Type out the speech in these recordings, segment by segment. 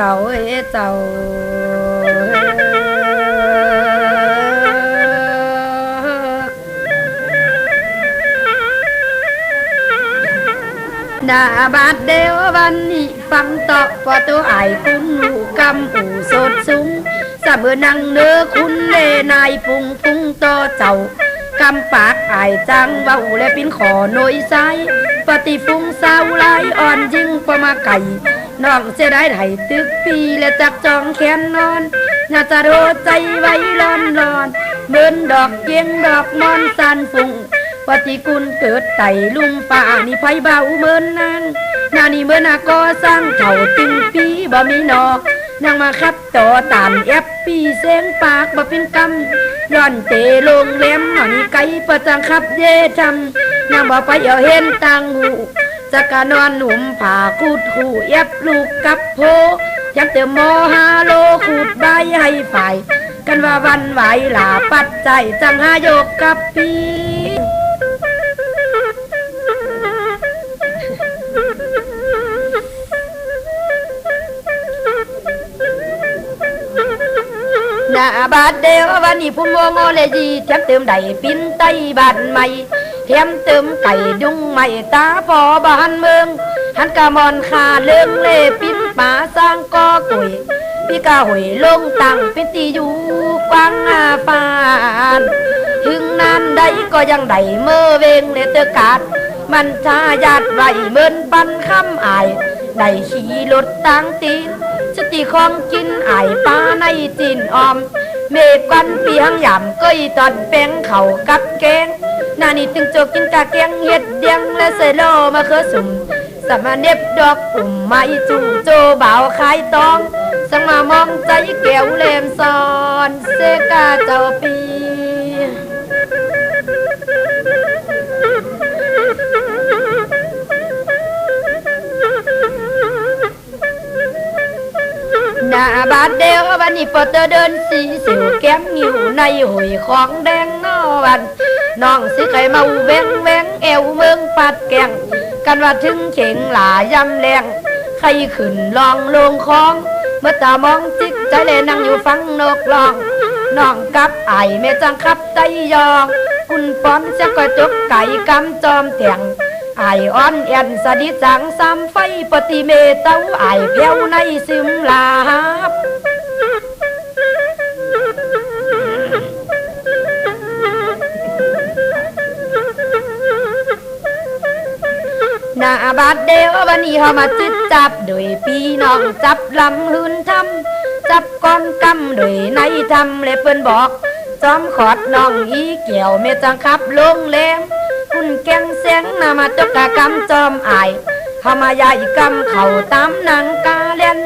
เจ้าเอ้เจ้าดาบาดเดียววันนี้ฟังต่อพอตัวไอ้ายคุณหู กำอูสดสูงสะเบือนังเนื้อคุณเลนายปุงปุงต่อเจ้ากำปากไอ้ายจังเบาอูและปินขอนอยไซปฏิฟุงสาวลายอ่อนยิ่งประมาไก่น้องเสียได้ไถตึกปีและจักจองแขนนอนน่าจะโรใจไว้ร้อนร้อนเบินดอกเกียงดอกมอนสันฟุงปฏิกุลเกิดไต่ลุมป่านี่ไผเบาเมินนางนานี่เมื่อนาก็สร้างเถ่าตึงปีบ่มีนอ นางมาคับต่อตานแอปปีเสียงปากบ่เป็นกำย้อนเตลงแหลมหนอนี่ไก่ประจังคับเย่ทำนางบ่ไปเอาเห็นตังหูจะกะนอนหนุ่มผ่าคูดหูเย็บลูกกับโพยักเติมโมฮาโลขูดใบให้ฝ่ายกันว่าวันไหวหลาปัดใจจังหายกกับปี นาบาดเดียววันนี้พุ่มโมโมเลจีเทียมเติมใดปิ้นไตบานใหม่เทียมเติมไก่ดุงใหม่ตาพอบานเมืองหันกะมอนขาเลื่องเล่ปิ้นป่าสร้างกอกุยพี่กาหวยลงตังเป็นตีอยู่กวางอาฟานถึงนั้นใดก็ยังได้เมื่อเวงเลเตกาดมันชาญาติไหวเมินปันคำอายได้ขี่รถตังตีน สติของกินไอายปลาในจีนออม เมฆกันเปียงหย่ำก้อยตอนแป้งเข่ากับแกงนานี่ตึงโจกกินกะแกงเห็ดเดียงและเสโลมาเคอสุ่มสมาเน็บดอกอุ่มไม้จู่โจบ่าวขายตอง สังมามองใจแก้วเลมซอนเสกาเจ้าปี นาบาดเดียววันนี้ปอเตอเดินสีสิวแก้มงิวในหุยของแดงนอวันน้องสิไข่เมาแวงแวงเอวเมืองปัดแกงกันว่าถึงเข่งหลายำแรงใครขึ้นลองลงคลองเมื่อตามองจิกใจเลยนั่งอยู่ฟังนกร้องน้องกับไอแม่จังครับใจยอง คุณป้อนจะก็จกไก่กำจอมแถง ไออ่อนแอนสะดิจังซ้ำไฟปฏิเมเต้าไอเพียวในซึมลาบหน้าบาดเดียววันนี้เขามาจิตจับโดยพี่น้องจับลำหืนทำจับก้อนกำโดยในทำเลยเปิ้นบอก จอมขอดน้องอีเกี่ยวเมจังขับลงแหลม คุณแกงเสียงนามาจกกะกำจอมอายขามาใหญ่กำเข่าตามนังกาเล่น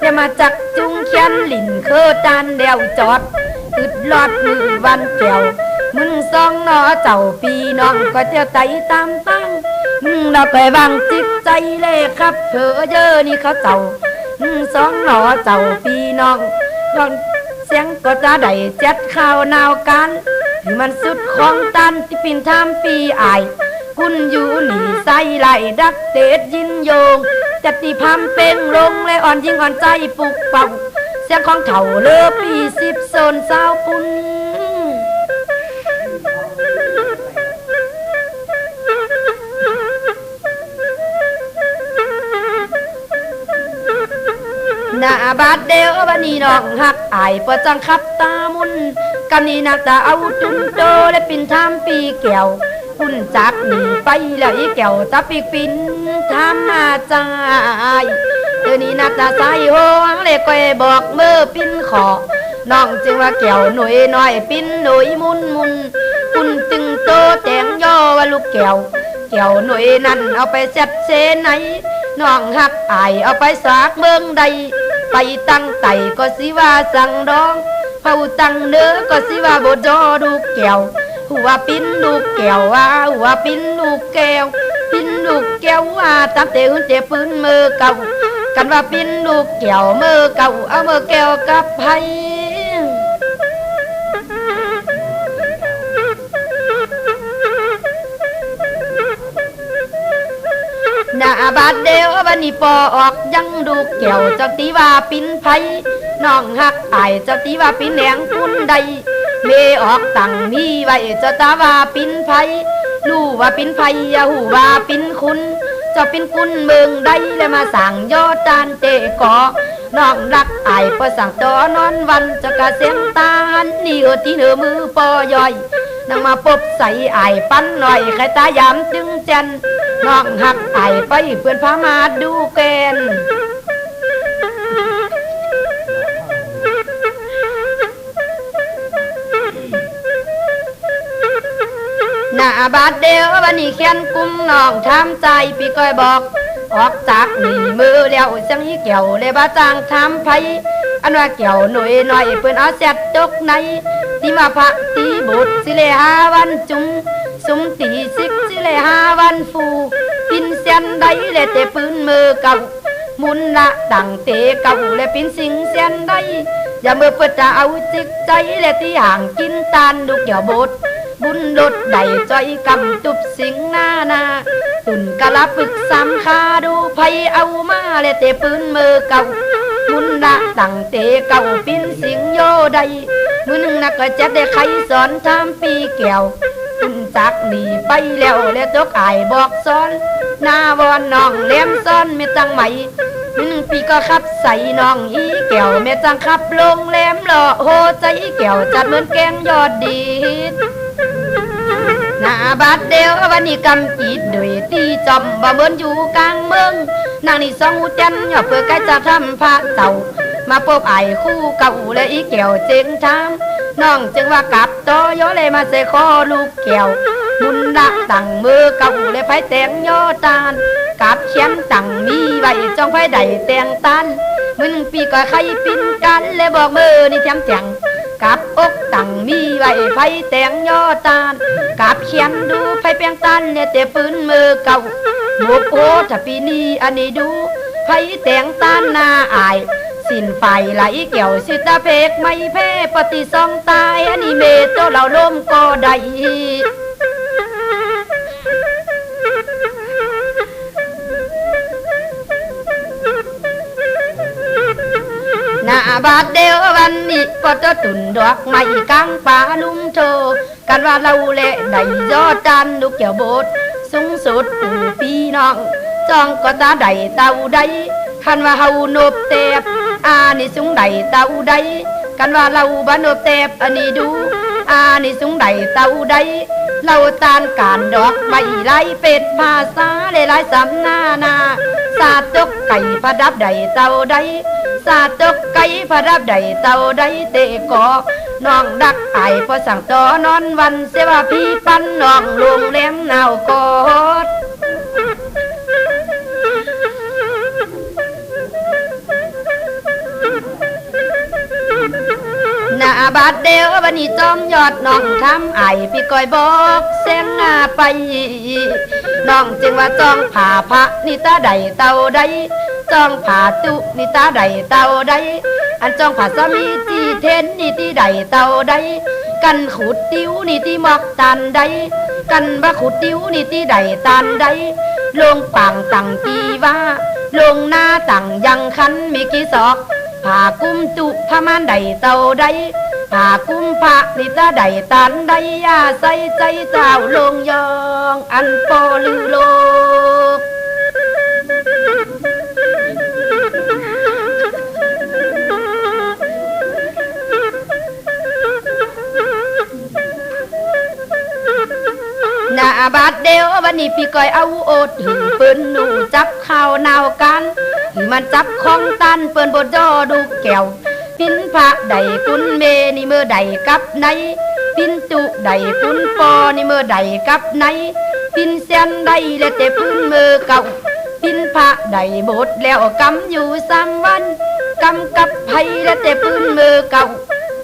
อย่ามาจักจุงเขียนลิ่นเคอจานเดียวจอดอึดลอดมือวันแก้วมึงสองนอเจ้าปีน้องก็เที่ยวไตตามตั้งมึงเราไปวางจิตใจเลยครับเธอเยอะนี่เขาเจ้ามึงสองนอเจ้าปีน้องย้อน สียงก็จะได้เจ็ดข่าวนาวกันถึงมันสุดของตันที่ปินทามปีอคุณอยู่นี่ใส่ไหลดักเตดยินโยงจะตีพัมเป่งลงและอ่อนยิ่งอ่อนใจปลุกเป่าเสียงของเถ่าเลือปีสิบโซนสาปุ่น นาบาดเดียววันนี้น้องหักอายปะจังคับตามุนกันนี่นักตาเอาจุนโตและปินทามปีแก้วคุณจักหนีไปแล้วอีแก้วตาปีกปินทามมาใจเดี๋ยวนี้นักตาใส่โหงเลยก้อยบอกเมื่อปินขอน้องจึงว่าแก้วหน่อยน้อยปินหน่อยมุนมุนคุณตึงโตแตงย่อว่าลูกแก้วแก้วหน่วยนั่นเอาไปเซ็ดเซไหนน้องหักอายเอาไปสากเมืองใด ไปตั้งไตก็สิว่าสั่งดองเผาตั้งเนื้อก็สิว่าบดอดูแก้วหัวปิ้นลูกแก้วว่าหัวปิ้นลูกแก้วปิ้นลูกแก้วว่าตามเตือนเจ็บปืนมือเก่ากันว่าปิ้นลูกแก้วมือเก่าเอามือแก้วกับไผ หน้าบาดเดียวบันนี้ปอออกยังดูเกี่ยวเจ้าตีว่าปินไผน้องหักอายเจ้าตีว่าปินแหงคุณใดเมออกตังมีไว้เจ้าตาว่าปินไผรู้ว่าปินไผอย่าหูว่าปินคุณจ้าปินคุณเมืองใดเลยมาสั่งยอดจานเตกอน้องรักอายพอสั่งตัวนอนวันจะกะเสียงตาหันนี่เออที่เหนือมือปอย่อย นั่งมาปบใส่ไอายปั้นหน่อยใครตายามจึงจันน้องหักไอายไปเพื่อนพามาดูแกนหน้าบาดเดียววันนี้แค้นกุ้งน้องทำใจพี่ก้อยบอก ออกจากนี่มือแล้วจังยี่เกี่ยวเลยบ้าจางทำไผอันว่าเกี่ยวหน่อยหน่อยเพื่อนเอาเสร็จตกใน ตีมาพระตีบุตรสิเลหาวันจุงสุมตีสิกสิเลหาวันฟูปินเสียนใดเลเตปืนมือเก่ามุนละดังเตเก่าและปินสิงเสียนใดอย่าเมื่อเปิดจะเอาจิกใจและที่ห่างกินตานลูกอย่าบดบุญลดใดใจกำตุบสิงหน้านาตุนกะละปึกสามคาดูไพเอามาและเตปืนมือเก่า มุนละตั้งเตเก่าปินสิงโยใดมือหนึ่งนักก็จะได้ใครสอนทำปีแก้วคุณจักหนีไปแล้วแล้วตกอายบอกสอนหน้าวอนน้องเลี้ยมซ้อนไม่ตั้งไหมมือหนึ่งปีก็ขับใส่น้องอีแก้วแม่จังขับลงแหลมหล่อโหใจอีแก้วจัดเหมือนแกงยอดดี หน้าบาดเดียววันนี้กำจีดด้ยตีจอมบ่เหมือนอยู่กลางเมืองนางนี่สองหูจันย่าเพื่อใกล้จะทำพระเจ้ามาพบไอ้คู่เก่าและอีเกี่ยวเจงทามน้องจึงว่ากลับต่อยอเลยมาเสคอลูกแก้วมุนละตั้งมือเก่าเลยไฟแตงยอตานกับเขียนตั้งมีไว้จ้องไฟใดแตงตันมึงปีก็ใครปินกันเลยบอกมือนี่เทียมจัง กับอกตั้งมีไว้ไฟแตงยอตานกับเขียนดูไฟเปียงตันเนี่ยแต่ปืนมือเก่าหมวกโอถ้าปีนี้อันนี้ดูไฟแตงตานหน้าอาย สิ้นไฟไหลเกี่ยวสิตาเพกไม่แพ้ปฏิสองตายอันนี้เมตโตเราล้มก็ได้ หน้าบาดเดียววันนี้ก็จะตุนดอกไม้กลางป่านุ่มโชกันว่าเราเละได้ยอดจันลูกเกี่ยวโบดสูงสุดปู่พี่น้องจองก็ตาใดเต่าใดคันว่าเฮานบเตบอานี่สูงใดเต่าใดกันว่าเราบ้านบเตบอันนี้ดูอานี่สูงใดเต่าใดเราตานการดอกไม้ไล่เป็ดภาษาเลหลายสำน้านา สาตกไก่ประดับใดเต่าใด สาตกไก่พระรับใดเต่าใดเตะกอน้องดักไอพอสั่งต่อนอนวันเสว่าพี่ปันน้องลุงแหลมนาวกอดหน้าบาดเดียววันนี้จอมยอดน้องทำไอพี่ก้อยบอกเสียงหน้าไป น้องจึงว่าจ้องผ่าพระนิตาใดเต่าใด จ้องผ่าตุนิตาใดเตาใดอันจ้องผ่าสมีจีเทนนี่ที่ใดเตาใดกันขุดติ้วนี่ที่หมอกตันใดกันบะขุดติ้วนี่ที่ใดตันใดลงปังตังตีว่าลงหน้าตังยังคันมีกี่ศอกผ่ากุ้มตุพมันใดเตาใดผ่ากุ้มพระนิตาใดตันใดยาใส่ใจเจ้าลงยอง อันปอลือลก บาดเดียววันนี้พี่ก้อยเอาโอดหินปืนหนูจับข้าวนาวกันหิมันจับของตันเปิ้นบดจอดูแก้วปินพระใดคุณเมนี่เมื่อใดกับไหนปินตุใดคุณปอนี่เมื่อใดกับไหนปินเสียนใดและแต่พื้นมือเก่าปินพระใดบดแล้วกำอยู่สามวันกำกับไผและแต่พื้นมือเก่า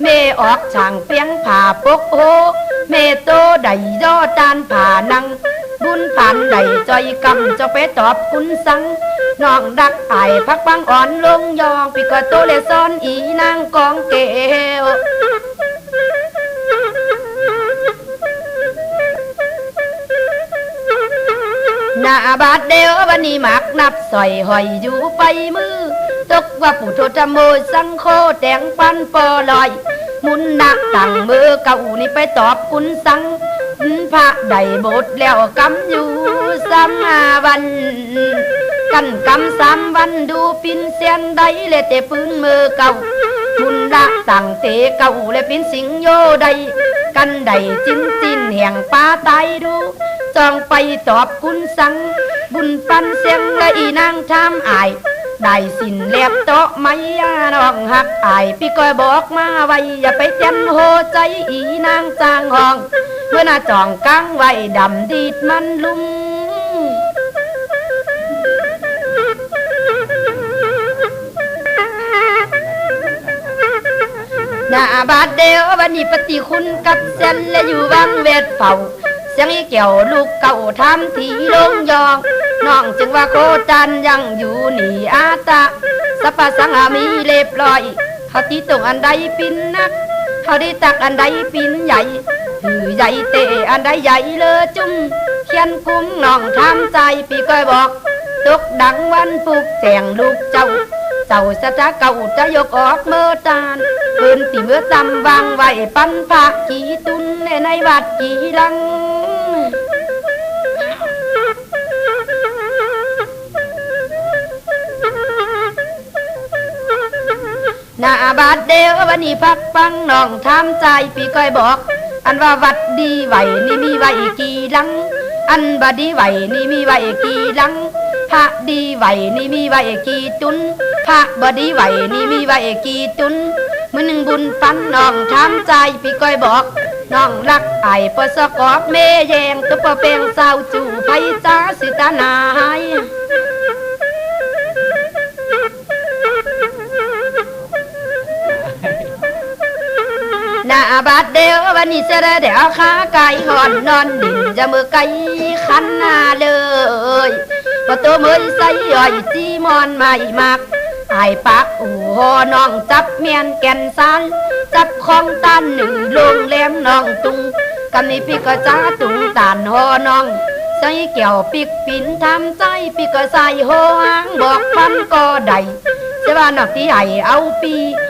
เมออกช่างเปียงผ่าปกโฮ เมโตใดยอจานผ่านัง บุญผ่านใดจอยกำจะไปตอบคุณสังน้องดักไอพักบังอ่อนลงยองปีกโตเลซ้อนอีนางกองเกวหน้าบาดเดียววันนี้หมักนับสอยหอยอยู่ไปมือตกว่าปู่โทธรรมโมสังโฆแดงปันปอลอย มุนนักตั้งมือเก่านี่ไปตอบคุณสังพระได้บทแล้วกำอยู่สามวัน กันกำสามวันดูปินเสียนใดเลยแต่ปืนมือเก่ามุนละตั้งเตเก่าและป็นสิงโยใด กันใดจิ้นจิ้นแห่งป้าตายดูจองไปตอบคุณสัง บุญปันเสียงและอีนางทำอาย ได้สินเล็บโตไม่ยาน้องหักอายพี่ก้อยบอกมาไว้อย่าไปเต้นโหใจอีนางจางห้อง เมื่อหน้าจองกลางไว้ดำดีดมันลุมหน้าบาดเดียววันนี้ปฏิคุณกับเส้นและอยู่วังเวทเฝ้าเสียงอีเกี่ยวลูกเก่าทำทีลงยอง น้องจึงว่าโคจันยังอยู่นี่อาตะสัพสังหามีเรียบร้อยเขาที่ตรงอันใดปินนักเขาได้ตักอันใดปินใหญ่ถือใหญ่เตะอันใดใหญ่เลอจุ้มเขียนคุ้มน้องทำใจปีก้อยบอกตกดังวันปุกแจงลูกเจ้าเจ้าสะจะเก่าจะยกออกเมื่อตานปืนตีเมื่อจำวางไว้ปั้นฝากกีตุนในในวัดกีลัง หน้าบาดเดียววันนี้พักฟังน้องทำใจพี่ก้อยบอก อันว่าวัดดีไหวนี่มีไหวกี่ลัง อันบดีไหวนี่มีไหวกี่ลัง พระดีไหวนี่มีไหวกี่ตุน พระบดีไหวนี่มีไหวกี่ตุนมือหนึ่งบุญปันน้องทำใจพี่ก้อยบอกน้องรักไอ้ปสกอบเมแยงตุปเปงสาวจูไพจ้าสิตานาย หน้าบาดเดียววันนี้เสด็จเดี๋ยวขาไก่หอนนอนดินจะมือไก่ขันหน้าเลยพอตัวมือใส่ย่อยจีมอนไม่มากไอปากอู่หอน้องจับเมียนแก่นสานจับของตันหนึ่งลงแหลมน้องตุงกำนี้พี่ก็จ้าตุงตานหอน้องใส่เกี่ยวปิกปินทำใจพี่ก็ใส่หางบอกปันก็ได้เสว่านอกที่ให้เอาปีก็กะเกี่เอาปี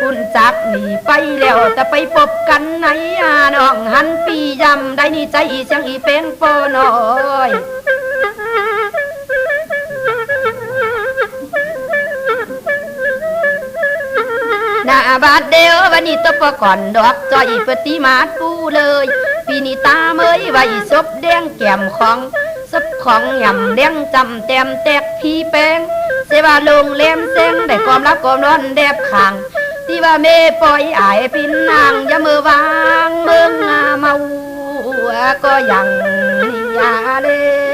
คุณจักหนีไปแล้วจะไปพบกันไหนอาน้องหันปียำได้นี่ใจอีเสียงอีเป็นปน้อยหน้าบาดเดียววันนี้ตบก่อนดอกจอยปฏิมาปูเลยปีนี้ตาเมยไว้ศพแดงแก้มของศพของยำเลี้ยงจำแต้มแตกพี่แป้งเสว่าลงเล่มเส้งได้ความรักความนอนแดบขาง ที่ว่าเมปล่อยอายพินนางอย่ามือวางเมืองมาเมาก็ยังนิยาเลย